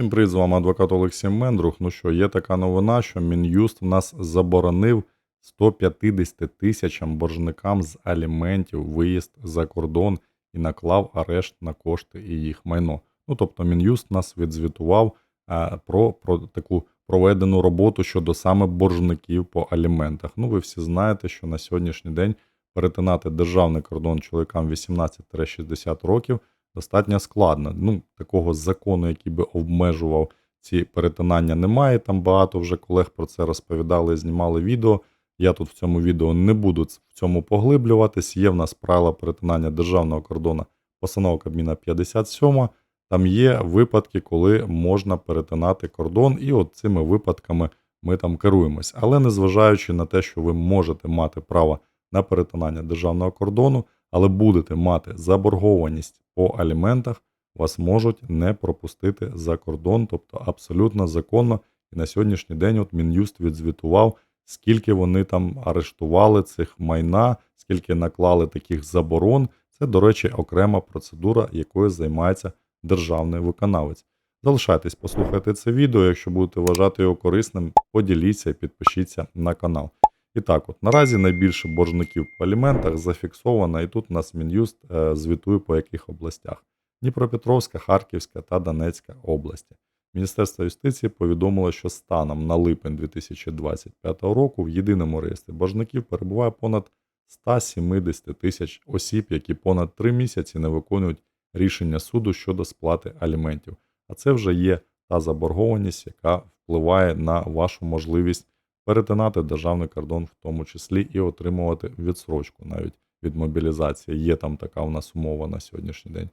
Всім привіт, з вами адвокат Олексій Мендрух. Ну що, є така новина, що Мін'юст в нас заборонив 150 тисячам боржникам з аліментів виїзд за кордон і наклав арешт на кошти і їх майно. Ну тобто Мін'юст нас відзвітував е, про, про таку проведену роботу щодо саме боржників по аліментах. Ну, ви всі знаєте, що на сьогоднішній день перетинати державний кордон чоловікам 18-60 років достатньо складно. Ну, такого закону, який би обмежував ці перетинання, немає. Там багато вже колег про це розповідали, і знімали відео. Я тут в цьому відео не буду в цьому поглиблюватись. Є в нас правила перетинання державного кордону, постанова Кабміна 57. Там є випадки, коли можна перетинати кордон, і от цими випадками ми там керуємось. Але незважаючи на те, що ви можете мати право на перетинання державного кордону, але будете мати заборгованість по аліментах, вас можуть не пропустити за кордон, тобто абсолютно законно. І на сьогоднішній день от Мін'юст відзвітував, скільки вони там арештували цих майна, скільки наклали таких заборон. Це, до речі, окрема процедура, якою займається державний виконавець. Залишайтесь, послухайте це відео. Якщо будете вважати його корисним, поділіться і підпишіться на канал. І так, от наразі найбільше боржників по аліментах зафіксовано, і тут нас Мін'юст е, звітує по яких областях: Дніпропетровська, Харківська та Донецька області. Міністерство юстиції повідомило, що станом на липень 2025 року в єдиному реєстрі боржників перебуває понад 170 тисяч осіб, які понад 3 місяці не виконують рішення суду щодо сплати аліментів. А це вже є та заборгованість, яка впливає на вашу можливість перетинати державний кордон, в тому числі і отримувати відсрочку навіть від мобілізації. Є там така у нас умова на сьогоднішній день.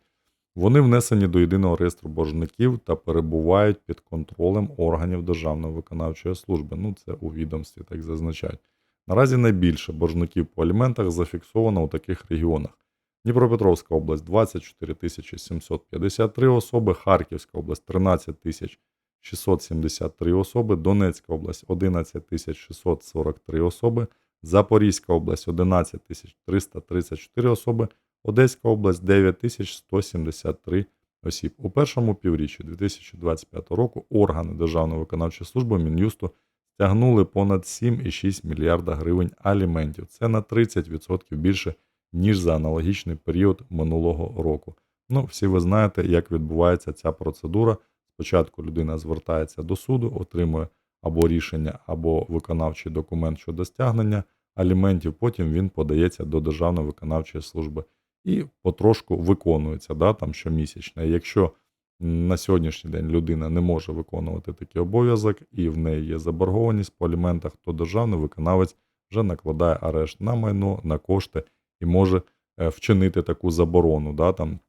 Вони внесені до єдиного реєстру боржників та перебувають під контролем органів Державної виконавчої служби. Ну, це у відомстві так зазначають. Наразі найбільше боржників по аліментах зафіксовано у таких регіонах: Дніпропетровська область 24 753 особи, Харківська область 13 тисяч 673 особи, Донецька область 11 643 особи, Запорізька область 11 334 особи, Одеська область 9 173 осіб. У першому півріччі 2025 року органи Державної виконавчої служби Мін'юсту стягнули понад 7,6 мільярда гривень аліментів. Це на 30% більше, ніж за аналогічний період минулого року. Ну, всі ви знаєте, як відбувається ця процедура. Спочатку людина звертається до суду, отримує або рішення, або виконавчий документ щодо стягнення аліментів. Потім він подається до Державної виконавчої служби і потрошку виконується да, там щомісячно. Якщо на сьогоднішній день людина не може виконувати такий обов'язок і в неї є заборгованість по аліментах, то державний виконавець вже накладає арешт на майно, на кошти і може е, вчинити таку заборону, да, там,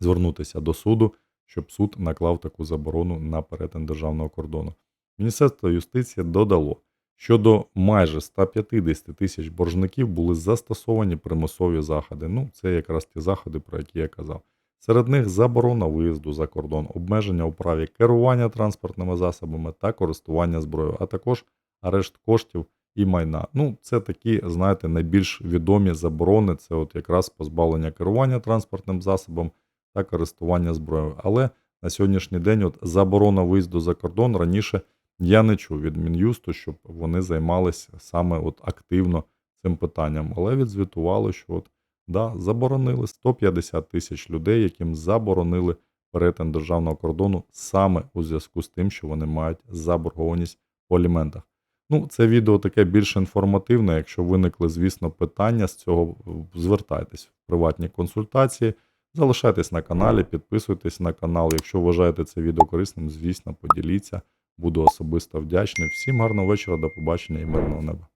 звернутися до суду щоб суд наклав таку заборону на перетин державного кордону. Міністерство юстиції додало, що до майже 150 тисяч боржників були застосовані примусові заходи. Ну, це якраз ті заходи, про які я казав. Серед них заборона виїзду за кордон, обмеження у праві керування транспортними засобами та користування зброєю, а також арешт коштів і майна. Ну, це такі, знаєте, найбільш відомі заборони. Це от якраз позбавлення керування транспортним засобом та користування зброєю. Але на сьогоднішній день от заборона виїзду за кордон раніше я не чув від Мін'юсту, щоб вони займалися саме от активно цим питанням. Але відзвітували, що от, да, заборонили 150 тисяч людей, яким заборонили перетин державного кордону саме у зв'язку з тим, що вони мають заборгованість по аліментах. Ну, це відео таке більш інформативне. Якщо виникли, звісно, питання з цього, звертайтесь в приватні консультації. Залишайтесь на каналі, підписуйтесь на канал. Якщо вважаєте це відео корисним, звісно, поділіться. Буду особисто вдячний. Всім гарного вечора, до побачення і мирного неба.